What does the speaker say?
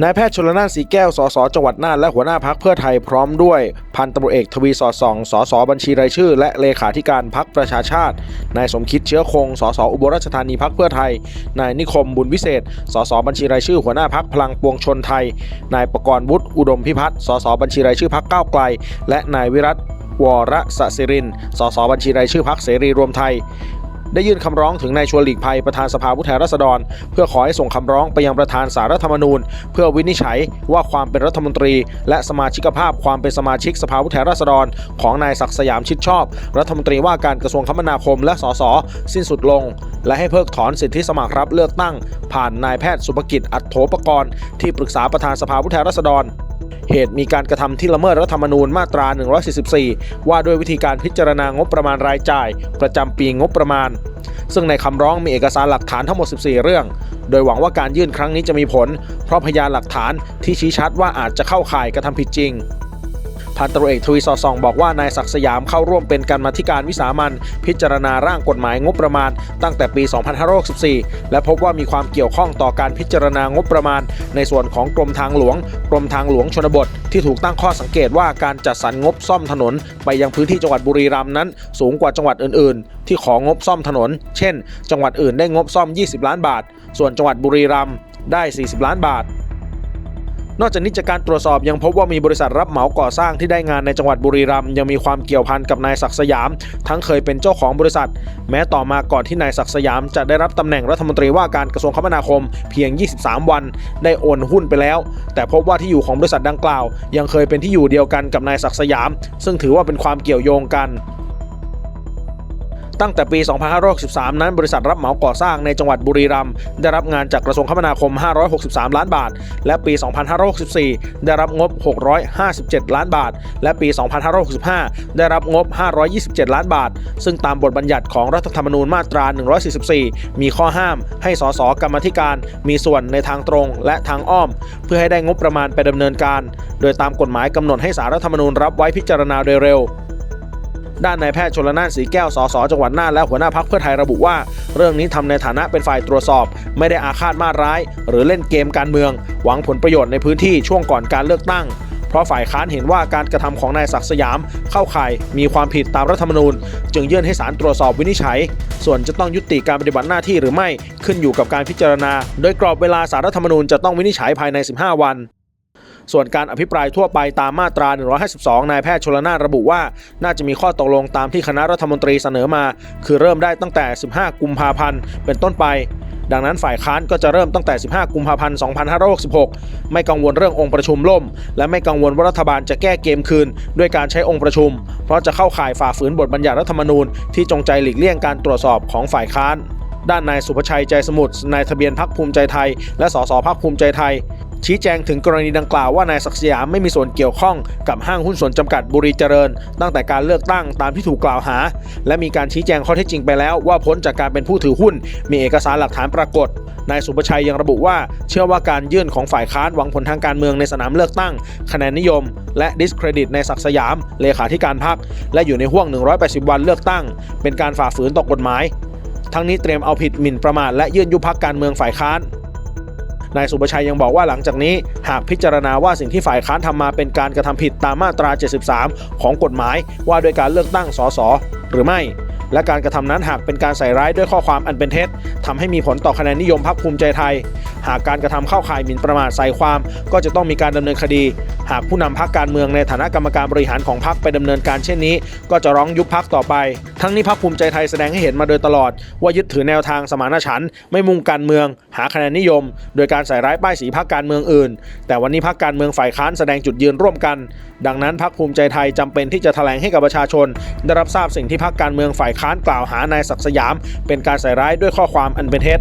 นายแพทย์ชลนานสีแก้ว สส จังหวัดน่าน และหัวหน้าพักเพื่อไทยพร้อมด้วย พันตำรวจเอกทวีสอดส่อง สส บัญชีรายชื่อ และเลขาธิการพักประชาชาติ นายสมคิดเชื้อคง สส อุบลราชธานีพักเพื่อไทย นายนิคมบุญวิเศษ สส บัญชีรายชื่อ หัวหน้าพักพลังปวงชนไทย นายประกรณ์วุฒิอุดมพิพัฒน์ สส บัญชีรายชื่อพักก้าวไกล และนายวิรัตวรสศิริน สส บัญชีรายชื่อพักเสรีรวมไทย ได้ยื่นคำร้องถึงนายชวนหลีกภัยประธานสภาผู้แทนราษฎร เพื่อขอให้ส่งคำร้องไปยังประธานสารรัฐธรรมนูญ เพื่อวินิจฉัยว่าความเป็นรัฐมนตรี และสมาชิกภาพความเป็นสมาชิกสภาผู้แทนราษฎร ของนายศักดิ์สยามชิดชอบ รัฐมนตรีว่าการกระทรวงคมนาคมและสสสิ้นสุดลง และให้เพิกถอนสิทธิสมัครรับเลือกตั้ง ผ่านนายแพทย์สุภกิจอัตโถปกรณ์ที่ปรึกษาประธานสภาผู้แทนราษฎร เหตุมีการกระทำที่ละเมิดรัฐธรรมนูญมาตรา 144 ว่าด้วยวิธีการพิจารณางบประมาณรายจ่าย ประจำปีงบประมาณ ซึ่งในคำร้องมีเอกสารหลักฐานทั้งหมด 14 เรื่อง โดยหวังว่าการยื่นครั้งนี้จะมีผล เพราะพยานหลักฐานที่ชี้ชัดว่าอาจจะเข้าข่ายกระทำผิดจริง พันตำรวจเอกทวีสอดส่องบอกว่านายศักดิ์สยามเข้าร่วมเป็นการมาธิการวิสามันพิจารณาร่างกฎหมายงบประมาณ ตั้งแต่ปี 2564 และพบว่ามีความเกี่ยวข้องต่อการพิจารณางบประมาณ ในส่วนของกรมทางหลวง กรมทางหลวงชนบท ที่ถูกตั้งข้อสังเกตว่าการจัดสรรงบซ่อมถนน ไปยังพื้นที่จังหวัดบุรีรัมย์นั้น สูงกว่าจังหวัดอื่น ๆ ที่ของบซ่อมถนน เช่น จังหวัดอื่นได้งบซ่อม 20 ล้านบาท ส่วนจังหวัดบุรีรัมย์ได้ 40 ล้านบาท นอกจากนี้จากการตรวจสอบยังพบว่ามีบริษัทรับเหมาก่อสร้างที่ได้งานในจังหวัดบุรีรัมย์ยังมีความเกี่ยวพันกับนายศักสยาม ทั้งเคยเป็นเจ้าของบริษัท แม้ต่อมาก่อนที่นายศักสยามจะได้รับตำแหน่งรัฐมนตรีว่าการกระทรวงคมนาคมเพียง 23 วัน ได้โอนหุ้นไปแล้ว แต่พบว่าที่อยู่ของบริษัทดังกล่าว ยังเคยเป็นที่อยู่เดียวกันกับนายศักสยาม ซึ่งถือว่าเป็นความเกี่ยวโยงกัน ตั้งแต่ปี 2563 นั้นบริษัทรับเหมาก่อสร้างในจังหวัดบุรีรัมย์ได้รับงานจากกระทรวงคมนาคม 563 ล้านบาท และปี 2564 ได้รับงบ 657 ล้านบาท และปี 2565 ได้รับงบ 527 ล้านบาท ซึ่งตามบทบัญญัติของรัฐธรรมนูญมาตรา 144 มีข้อห้าม ให้สสกรรมธิการมีส่วนในทางตรงและทางอ้อม เพื่อให้ได้งบประมาณไปดำเนินการ โดยตามกฎหมายกำหนดให้สารรัฐธรรมนูญรับไว้พิจารณาโดยเร็ว ด้านนายแพทย์ชลนานสีแก้วสสจังหวัดน่านและหัวหน้าพักเพื่อไทยระบุว่า เรื่องนี้ทำในฐานะเป็นฝ่ายตรวจสอบ ไม่ได้อาฆาตมาร้าย หรือเล่นเกมการเมือง หวังผลประโยชน์ในพื้นที่ช่วงก่อนการเลือกตั้งเพราะฝ่ายค้านเห็นว่าการกระทำของนายศักดิ์สยามเข้าข่ายมีความผิดตามรัฐธรรมนูญ จึงยื่นให้ศาลตรวจสอบวินิจฉัย ส่วนจะต้องยุติการปฏิบัติหน้าที่หรือไม่ขึ้นอยู่กับการพิจารณา โดยกรอบเวลาสารรัฐธรรมนูญจะต้องวินิจฉัยภายใน 15 วัน ส่วนการอภิปรายทั่วไปตามมาตรา 152 นายแพทย์ชลนาระบุว่า น่าจะมีข้อตกลงตามที่คณะรัฐมนตรีเสนอมา คือเริ่มได้ตั้งแต่ 15 กุมภาพันธ์เป็นต้นไปดังนั้นฝ่ายค้านก็จะเริ่มตั้งแต่ 15 กุมภาพันธ์ 2566 ไม่กังวลเรื่ององค์ประชุมล่ม และไม่กังวลว่ารัฐบาลจะแก้เกมคืน ด้วยการใช้องค์ประชุม เพราะจะเข้าข่ายฝ่าฝืนบทบัญญัติรัฐธรรมนูญที่จงใจหลีกเลี่ยงการตรวจสอบของฝ่ายค้าน ด้านนายสุภชัยใจสมุทรนายทะเบียนพักภูมิใจไทย และสสพักภูมิใจไทย ชี้แจงถึงกรณีดังกล่าวว่านายศักดิ์สยามไม่มีส่วนเกี่ยวข้องกับห้างหุ้นส่วนจำกัดบุรีเจริญ ตั้งแต่การเลือกตั้งตามที่ถูกกล่าวหา และมีการชี้แจงข้อเท็จจริงไปแล้วว่าพ้นจากการเป็นผู้ถือหุ้น มีเอกสารหลักฐานปรากฏนายสุประชัยยังระบุว่าเชื่อว่าการยื่นของฝ่ายค้านหวังผลทางการเมืองในสนามเลือกตั้ง คะแนนนิยม และดิสเครดิตในศักสยาม เลขาธิการพรรคและอยู่ในห่วง 180 วันเลือกตั้ง เป็นการฝ่าฝืนต่อกฎหมาย ทั้งนี้เตรียมเอาผิดหมิ่นประมาทและยื่นยุบพักการเมืองฝ่ายค้าน นายสุประชัยยังบอกว่าหลังจากนี้ หากพิจารณาว่าสิ่งที่ฝ่ายค้านทำมาเป็นการกระทำผิดตามมาตรา 73 ของกฎหมายว่าด้วยการเลือกตั้งสสหรือไม่ และการกระทำนั้นหากเป็นการใส่ร้ายด้วยข้อความอันเป็นเท็จทำให้มีผลต่อคะแนนนิยมพรรคภูมิใจไทย หากการกระทำเข้าข่ายหมิ่นประมาทใส่ความ ก็จะต้องมีการดำเนินคดี หากผู้นำพรรคการเมืองในฐานะกรรมการบริหารของพรรคไปดำเนินการเช่นนี้ ก็จะร้องยุบพรรคต่อไป ทั้งนี้พรรคภูมิใจไทยแสดงให้เห็นมาโดยตลอด ว่ายึดถือแนวทางสมานฉันท์ไม่มุ่งการเมือง หาคะแนนนิยม โดยการใส่ร้ายป้ายสีพรรคการเมืองอื่น แต่วันนี้พรรคการเมืองฝ่ายค้านแสดงจุดยืนร่วมกัน ดังนั้นพรรคภูมิใจไทยจำเป็นที่จะแถลงให้กับประชาชน ได้รับทราบสิ่งที่พรรคการเมืองฝ่ายค้านกล่าวหานายศักดิ์สยาม เป็นการใส่ร้ายด้วยข้อความอันเป็นเท็จ